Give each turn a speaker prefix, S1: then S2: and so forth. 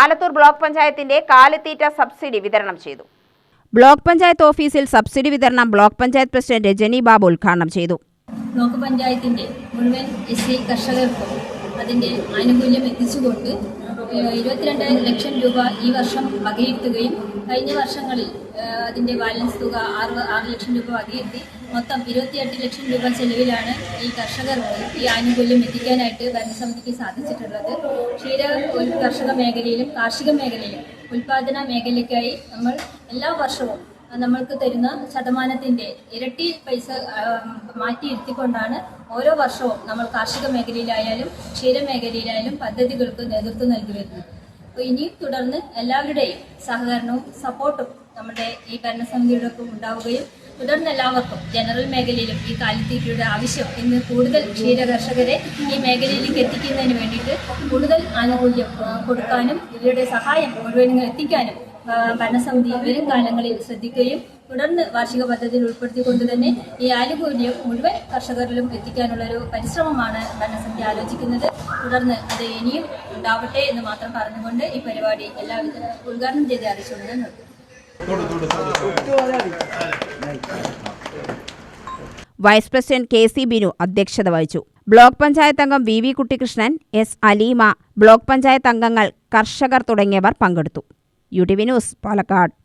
S1: Alathur block പഞ്ചായത്തിന്റെ കാലിത്തീറ്റ subsidy വിതരണം ചെയ്തു.
S2: ബ്ലോക്ക് പഞ്ചായത്ത് ഓഫീസിൽ സബ്സിഡി വിതരണം ബ്ലോക്ക് പഞ്ചായത്ത് പ്രസിഡന്റ് രജനി ബാബു ഉദ്ഘാടനം ചെയ്തു.
S3: ബ്ലോക്ക് പഞ്ചായത്തിന്റെ മുഴുവൻ എസ് സി കർഷകർക്കും അതിന്റെ ആനുകൂല്യം എത്തിച്ചുകൊണ്ട് ഇരുപത്തിരണ്ട് ലക്ഷം രൂപ ഈ വർഷം വകയിരുത്തുകയും കഴിഞ്ഞ വർഷങ്ങളിൽ അതിന്റെ ബാലൻസ് തുക ആറ് ആറ് ലക്ഷം രൂപ വകയിരുത്തി മൊത്തം ഇരുപത്തിയെട്ട് ലക്ഷം രൂപ ചെലവിലാണ് ഈ കർഷകർക്ക് ഈ ആനുകൂല്യം എത്തിക്കാനായിട്ട് ഭരണസമിതിക്ക് സാധിച്ചിട്ടുള്ളത്. ക്ഷീര കർഷക മേഖലയിലും കാർഷിക മേഖലയിലും ഉൽപാദന മേഖലയ്ക്കായി നമ്മൾ എല്ലാ വർഷവും നമ്മൾക്ക് തരുന്ന ശതമാനത്തിന്റെ ഇരട്ടി പൈസ മാറ്റി മാറ്റിയിരുത്തിക്കൊണ്ടാണ് ഓരോ വർഷവും നമ്മൾ കാർഷിക മേഖലയിലായാലും ക്ഷീരമേഖലയിലായാലും പദ്ധതികൾക്ക് നേതൃത്വം നൽകി വരുന്നത് അപ്പോൾ ഇനിയും തുടർന്ന് എല്ലാവരുടെയും സഹകരണവും സപ്പോർട്ടും നമ്മുടെ ഈ ഭരണസമിതിയുടെ ഒപ്പം ഉണ്ടാവുകയും തുടർന്ന് എല്ലാവർക്കും ജനറൽ മേഖലയിലും ഈ കാലിത്തീറ്റയുടെ ആവശ്യം ഇന്ന് കൂടുതൽ ക്ഷീര കർഷകരെ ഈ മേഖലയിലേക്ക് എത്തിക്കുന്നതിന് വേണ്ടിയിട്ട് കൂടുതൽ ആനുകൂല്യം കൊടുക്കാനും ഇവരുടെ സഹായം മുഴുവനും എത്തിക്കാനും ഭരണസമിതി വരും കാലങ്ങളിൽ ശ്രദ്ധിക്കുകയും തുടർന്ന് വാർഷിക പദ്ധതിയിൽ ഉൾപ്പെടുത്തിക്കൊണ്ട് തന്നെ ഈ ആനുകൂല്യം മുഴുവൻ കർഷകരിലും എത്തിക്കാനുള്ള ഒരു പരിശ്രമമാണ് ഭരണസമിതി ആലോചിക്കുന്നത്. തുടർന്ന് അത് ഇനിയും ഉണ്ടാവട്ടെ എന്ന് മാത്രം പറഞ്ഞുകൊണ്ട് ഈ പരിപാടി എല്ലാവിധ ഉദ്ഘാടനം ചെയ്ത്
S2: vice president K C Binu അധ്യക്ഷത വഹിച്ചു. ബ്ലോക്ക് പഞ്ചായത്ത് അംഗം V V Kuttikrishnan S Aleema block panchayat അംഗങ്ങൾ കർഷകർ തുടങ്ങിയവർ പങ്കെടുത്തു. U news Palakkad.